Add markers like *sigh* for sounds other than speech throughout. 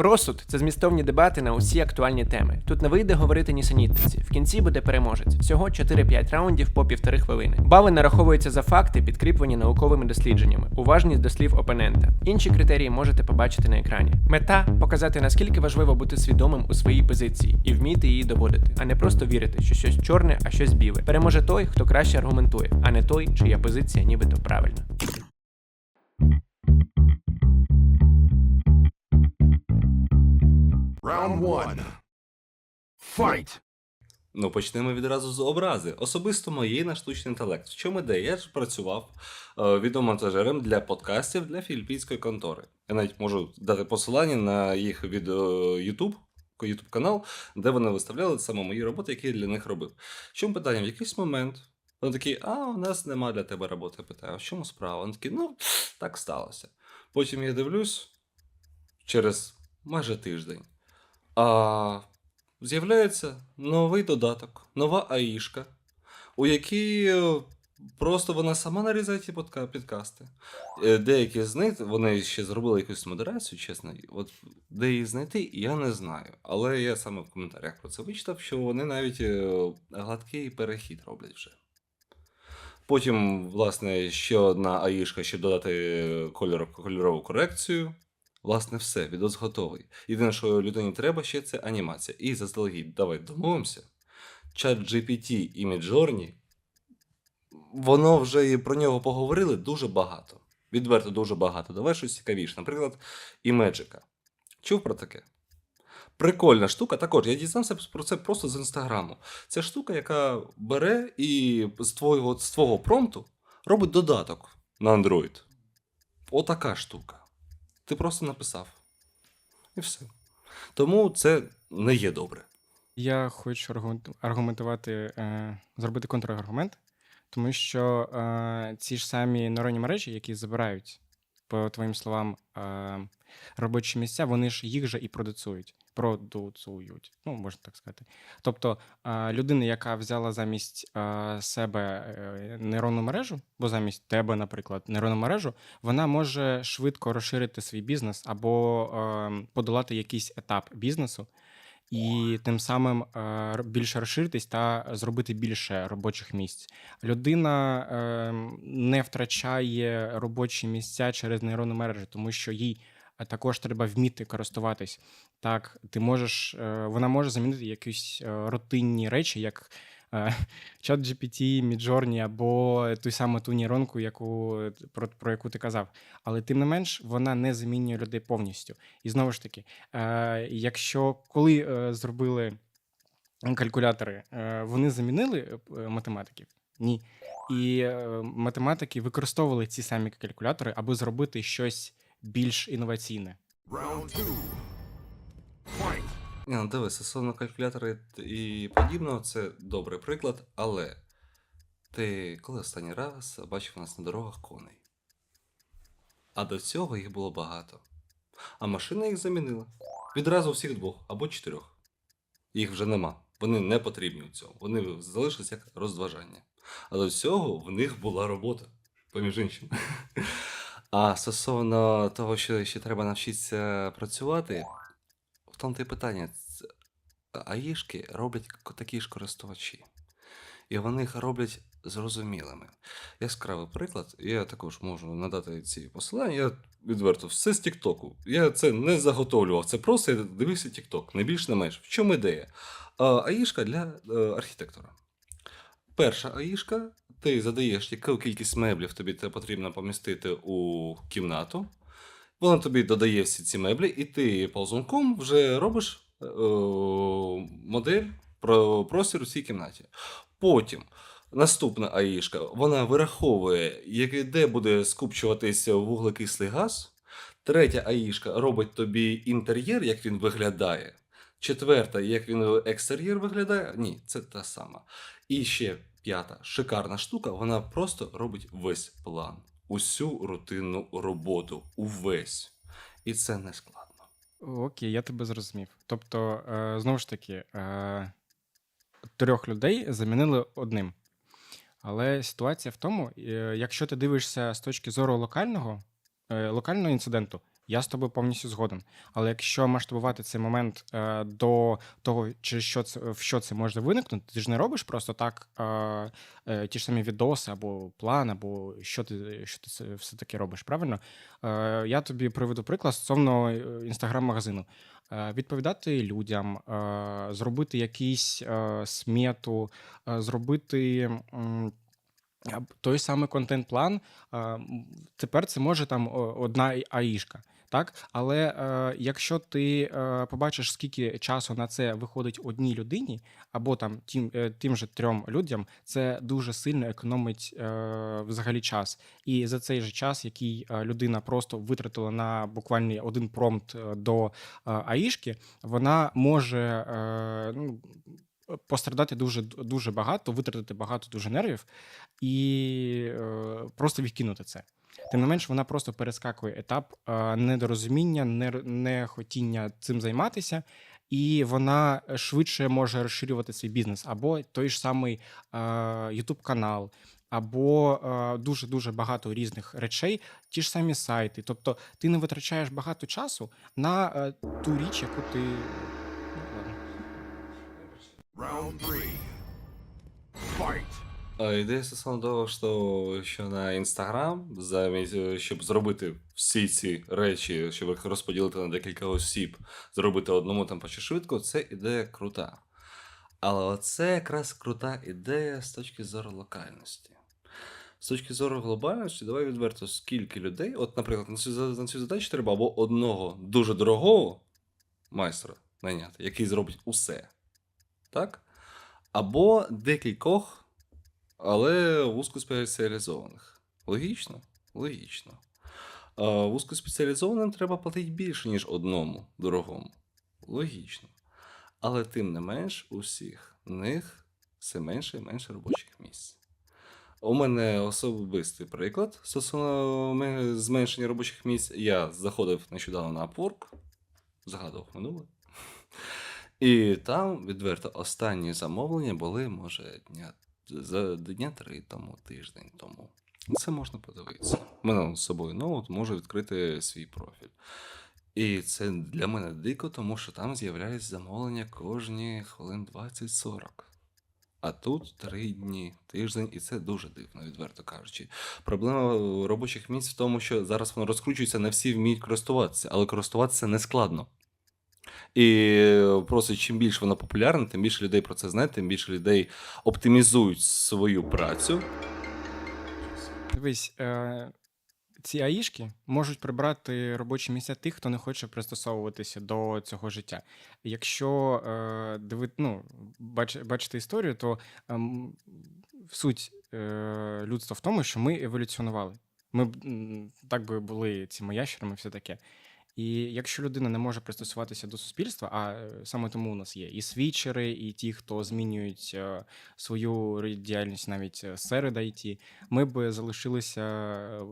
Розсуд це змістовні дебати на усі актуальні теми. Тут не вийде говорити нісенітниці. В кінці буде переможець. Всього 4-5 раундів по півтори хвилини. Бали нараховуються за факти, підкріплені науковими дослідженнями, уважність до слів опонента. Інші критерії можете побачити на екрані. Мета показати наскільки важливо бути свідомим у своїй позиції і вміти її доводити, а не просто вірити, що щось чорне, а щось біле. Переможе той, хто краще аргументує, а не той, чия позиція нібито правильна. Round one. Fight! Ну, почнемо відразу з образи. Особисто моєї на штучний інтелект. В чому ідея? Я ж працював е, відеомонтажером для подкастів для філіппінської контори. Я навіть можу дати посилання на їх від е, YouTube, YouTube канал, де вони виставляли саме мої роботи, які я для них робив. В чому питання? В якийсь момент вони такі, а у нас нема для тебе роботи. Я питаю, а в чому справа? Вони такі, ну, так сталося. Потім я дивлюсь через майже тиждень. А з'являється новий додаток, нова аїшка, у якій е, просто вона сама нарізає ті підкасти. Е, Деякі з них вони ще зробили якусь модерацію, чесно. От де її знайти, я не знаю. Але я саме в коментарях про це вичитав, що вони навіть е, гладкий перехід роблять вже. Потім, власне, ще одна аїшка, щоб додати кольор, кольорову корекцію. Власне, все, відос готовий. Єдине, що людині треба ще це анімація. І заздалегідь, давай домовимося. Чат GPT і Midjourney, воно вже і про нього поговорили дуже багато. Відверто дуже багато. Давай щось цікавіше. Наприклад, і Magic. Чув про таке? Прикольна штука. Також я дізнався про це просто з інстаграму. Це штука, яка бере і з твого, з твого промпту робить додаток на Android. Отака штука. Ти просто написав. І все. Тому це не є добре. Я хочу аргументувати, е, зробити контраргумент, тому що е, ці ж самі нейронні мережі, які забирають, по твоїм словам, робочі місця, вони ж їх же і продуцують. Продуцують, ну можна так сказати. Тобто людина, яка взяла замість себе е, нейронну мережу, бо замість тебе, наприклад, нейронну мережу, вона може швидко розширити свій бізнес або е, подолати якийсь етап бізнесу, і тим самим е, більше розширитись та зробити більше робочих місць. Людина е, не втрачає робочі місця через нейронну мережу, тому що їй е, також треба вміти користуватись. Так, ти можеш, е, вона може замінити якісь рутинні речі, як чат GPT, Midjourney або ту саму ту нейронку, яку про, про яку ти казав. Але тим не менш, вона не замінює людей повністю. І знову ж таки, е, якщо коли е, зробили калькулятори, е, вони замінили е, математиків? Ні. І е, математики використовували ці самі калькулятори, аби зробити щось більш інноваційне. Round two. Fight! Ні, ну стосовно калькулятора і подібного, це добрий приклад, але ти коли останній раз бачив у нас на дорогах коней? А до цього їх було багато. А машина їх замінила. Відразу всіх двох або чотирьох. Їх вже нема. Вони не потрібні у цьому. Вони залишились як розважання. А до цього в них була робота, поміж іншим. *laughs* А стосовно того, що ще треба навчитися працювати, тому те питання. АІшки роблять такі ж користувачі. І вони їх роблять зрозумілими. Яскравий приклад, я також можу надати ці посилання. Я відверто все з Тіктоку. Я це не заготовлював, це просто я дивився Тікток, не більш не менш. В чому ідея? А, АІшка для е, архітектора. Перша АІшка, ти задаєш, яку кількість меблів тобі потрібно помістити у кімнату. Вона тобі додає всі ці меблі, і ти ползунком вже робиш е, модель про простір у цій кімнаті. Потім наступна АІшка, вона вираховує, яке- де буде скупчуватися вуглекислий газ. Третя АІшка робить тобі інтер'єр, як він виглядає. Четверта, як він екстер'єр виглядає. Ні, це та сама. І ще п'ята шикарна штука, вона просто робить весь план, усю рутинну роботу, увесь. І це не складно. Окей, я тебе зрозумів. Тобто, е, знову ж таки, е, трьох людей замінили одним. Але ситуація в тому, е, якщо ти дивишся з точки зору локального, локального інциденту, Я з тобою повністю згоден. Але якщо масштабувати цей момент е, до того, через що це в що це може виникнути, ти ж не робиш просто так е, е, ті ж самі відоси або план, або що ти, що ти це все таки робиш. Правильно? Е, я тобі приведу приклад стосовно інстаграм-магазину. Е, Відповідати людям, е, зробити якийсь е, смету, е, зробити той самий контент-план. Тепер це може там одна аїшка. Так, але е, якщо ти е, побачиш, скільки часу на це виходить одній людині, або там тим, е, тим же трьом людям, це дуже сильно економить е, взагалі час. І за цей же час, який е, людина просто витратила на буквально один промпт е, до е, аїшки, вона може е, ну, пострадати дуже дуже багато, витратити багато дуже нервів і е, просто відкинути це. Тим не менш, вона просто перескакує етап е, недорозуміння, не- нехотіння цим займатися, і вона швидше може розширювати свій бізнес, або той ж самий е, YouTube канал, або дуже дуже багато різних речей, ті ж самі сайти. Тобто, ти не витрачаєш багато часу на ту річ, яку ти. Round three. Fight. Ідея стосовно того, що, що на Інстаграм, замість е, щоб зробити всі ці речі, щоб їх розподілити на декілька осіб, зробити одному там почти швидко, це ідея крута. Але це якраз крута ідея з точки зору локальності. З точки зору глобальності, давай відверто, скільки людей, от, наприклад, на цю, на цю задачу треба або одного дуже дорогого майстра найняти, який зробить усе. Так? Або декількох але вузькоспеціалізованих. Логічно? Логічно. Вузькоспеціалізованим треба платити більше, ніж одному дорогому. Логічно. Але тим не менш, у всіх них все менше і менше робочих місць. У мене особистий приклад стосовно зменшення робочих місць. Я заходив нещодавно на Upwork, згадував минуле. І там відверто останні замовлення були, може, дня за дня три тому, тиждень тому. Це можна подивитися. У мене з собою ноут можу відкрити свій профіль. І це для мене дико, тому що там з'являється замовлення кожні хвилин 20-40. А тут три дні, тиждень, і це дуже дивно, відверто кажучи. Проблема робочих місць в тому, що зараз воно розкручується, не всі вміють користуватися, але користуватися не складно. І просто чим більше воно популярне, тим більше людей про це знає, тим більше людей оптимізують свою працю. Дивись, е, ці аїшки можуть прибрати робочі місця тих, хто не хоче пристосовуватися до цього життя. Якщо е, ну, бач, бачити історію, то ем, суть е, людства в тому, що ми еволюціонували. Ми б так би були цими ящерами, все таке. І якщо людина не може пристосуватися до суспільства, а е, саме тому у нас є і свічери, і ті, хто змінюють е, свою діяльність навіть е, серед IT, ми б залишилися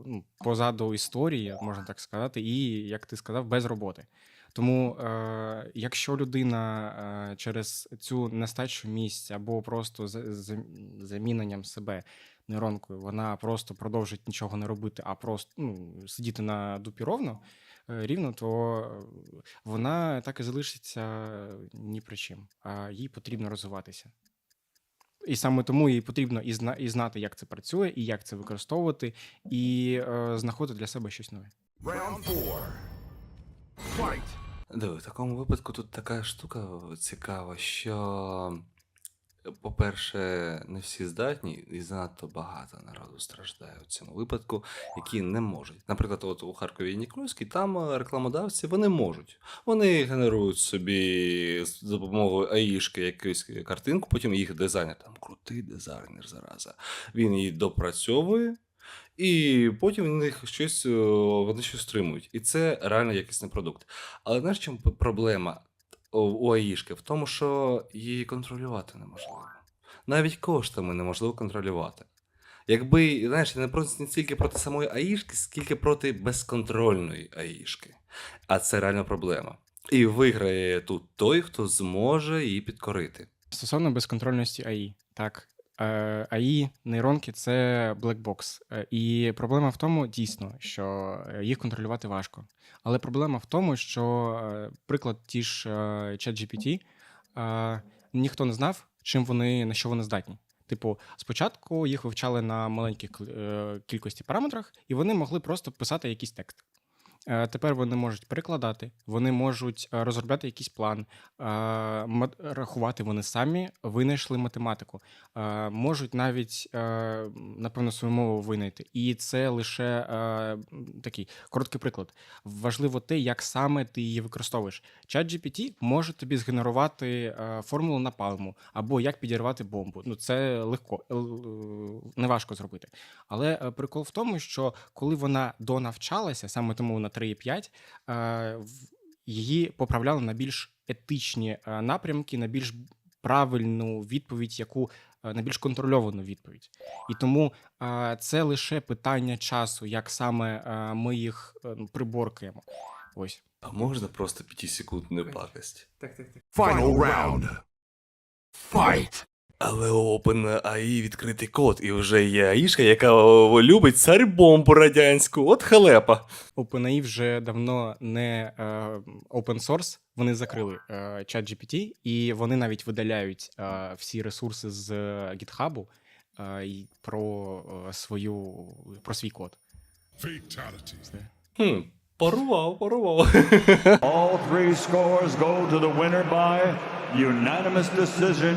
ну, позаду історії, можна так сказати, і, як ти сказав, без роботи. Тому, е, якщо людина через цю нестачу місць або просто за- заміненням себе нейронкою, вона просто продовжить нічого не робити, а просто ну, сидіти на дупі ровно, рівно, то е, вона так і залишиться ні при чим, а їй потрібно розвиватися. І саме тому їй потрібно і, зна, і знати, як це працює, і як це використовувати, і е, знаходити для себе щось нове. Fight. Диви, в такому випадку тут така штука цікава, що, по-перше, не всі здатні, і занадто багато народу страждає у цьому випадку, які не можуть. Наприклад, от у Харкові і Нікольській там е, рекламодавці вони можуть. Вони генерують собі з допомогою АІшки якусь картинку, потім їх дизайнер, там крутий дизайнер зараза. Він її допрацьовує. І потім в них щось е, вони щось стримують. І це реально якісний продукт. Але знаєш, чому проблема у- АІшки? В тому, що її контролювати неможливо. Навіть коштами неможливо контролювати. Якби, знаєш, не просто не стільки проти самої АІшки, скільки проти безконтрольної АІшки. А це реальна проблема. І виграє тут той, хто зможе її підкорити. Стосовно безконтрольності АІ, так. Е, АІ нейронки це блекбокс. Е, І проблема в тому, дійсно, що е, їх контролювати важко. Але проблема в тому, що, е, приклад, ті ж е, ChatGPT, е, ніхто не знав, чим вони на що вони здатні. Типу, спочатку їх вивчали на маленьких е, кількості параметрах, і вони могли просто писати якийсь текст. Е, Тепер вони можуть перекладати, вони можуть е, розробляти якийсь план, е, рахувати вони самі винайшли математику, можуть навіть, напевно, свою мову винайти. І це лише такий короткий приклад. Важливо те, як саме ти її використовуєш. ChatGPT може тобі згенерувати формулу напалму або як підірвати бомбу. Ну це легко, неважко зробити. Але прикол в тому, що коли вона донавчалася, саме тому вона 3,5, е, в- її поправляли на більш етичні е, напрямки, на більш правильну відповідь, яку е, на більш контрольовану відповідь. І тому це лише питання часу, як саме ми їх приборкаємо. Ось. А можна просто 5 секунд не пакость? Так, так, так. Final round. Fight. Але OpenAI відкритий код, і вже є аїшка, яка любить царь-бомбу радянську. От халепа. OpenAI вже давно не е, open source, вони закрили е, ChatGPT, і вони навіть видаляють е, всі ресурси з GitHub е, і про е, свою про свій код. Fatality. Хм, порвав, порвав. All three scores go to the winner by unanimous decision.